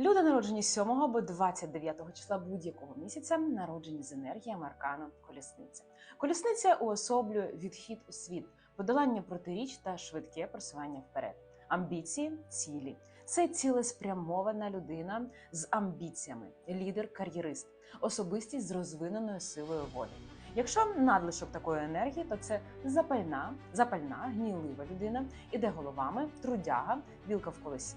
Люди народжені 7 або 29 числа будь-якого місяця народжені з енергіями аркану колісниця. Колісниця уособлює відхід у світ, подолання протиріч та швидке просування вперед. Амбіції, цілі це цілеспрямована людина з амбіціями, лідер, кар'єрист, особистість з розвиненою силою волі. Якщо надлишок такої енергії, то це запальна, запальна, гнілива людина, іде головами, трудяга, білка в колесі,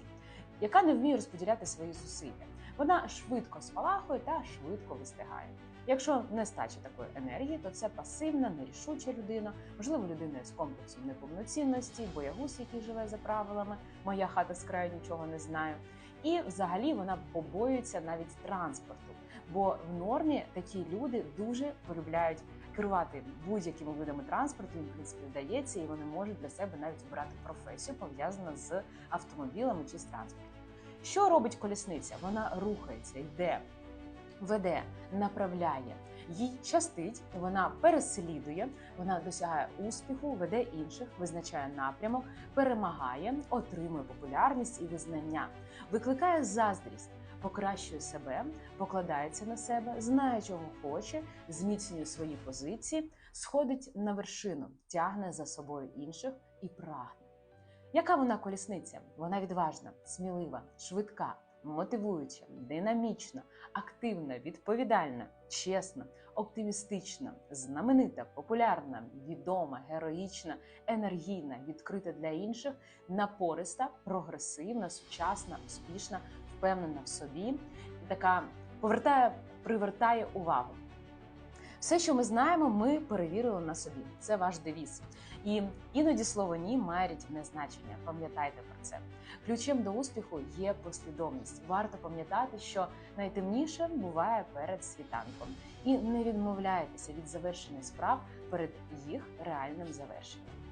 яка не вміє розподіляти свої зусилля. Вона швидко спалахує та швидко вистигає. Якщо нестача такої енергії, то це пасивна, нерішуча людина, можливо, людина з комплексом неповноцінності, боягуз, який живе за правилами, моя хата з краю нічого не знаю. І взагалі вона побоюється навіть транспорту, бо в нормі такі люди дуже полюбляють керувати будь-якими видами транспорту. Їм в принципі вдається, і вони можуть для себе навіть обрати професію пов'язану з автомобілями чи з транспортом. Що робить колісниця? Вона рухається, йде, веде, направляє. Їй щастить, вона переслідує, вона досягає успіху, веде інших, визначає напрямок, перемагає, отримує популярність і визнання, викликає заздрість, покращує себе, покладається на себе, знає, чого хоче, зміцнює свої позиції, сходить на вершину, тягне за собою інших і прагне. Яка вона колісниця? Вона відважна, смілива, швидка, мотивуюча, динамічна, активна, відповідальна, чесна, оптимістична, знаменита, популярна, відома, героїчна, енергійна, відкрита для інших, напориста, прогресивна, сучасна, успішна, впевнена в собі, така повертає, привертає увагу. Все, що ми знаємо, ми перевірили на собі. Це ваш девіз. І іноді слово ні має рятівне значення. Пам'ятайте про це. Ключем до успіху є послідовність. Варто пам'ятати, що найтемніше буває перед світанком, і не відмовляйтеся від завершення справ перед їх реальним завершенням.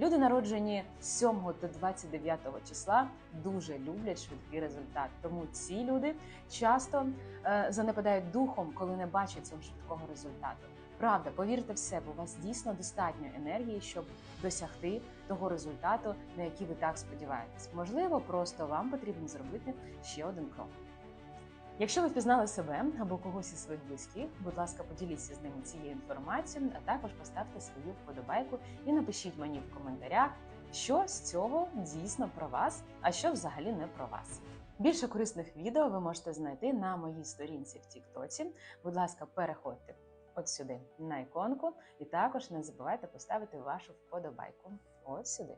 Люди, народжені з 7 до 29 числа, дуже люблять швидкий результат. Тому ці люди часто е, занепадають духом, коли не бачать цього швидкого результату. Правда, повірте в себе, у вас дійсно достатньо енергії, щоб досягти того результату, на який ви так сподіваєтесь. Можливо, просто вам потрібно зробити ще один крок. Якщо ви впізнали себе або когось із своїх близьких, будь ласка, поділіться з ними цією інформацією, а також поставте свою вподобайку і напишіть мені в коментарях, що з цього дійсно про вас, а що взагалі не про вас. Більше корисних відео ви можете знайти на моїй сторінці в Тіктоці. Будь ласка, переходьте от сюди на іконку, і також не забувайте поставити вашу вподобайку. От сюди.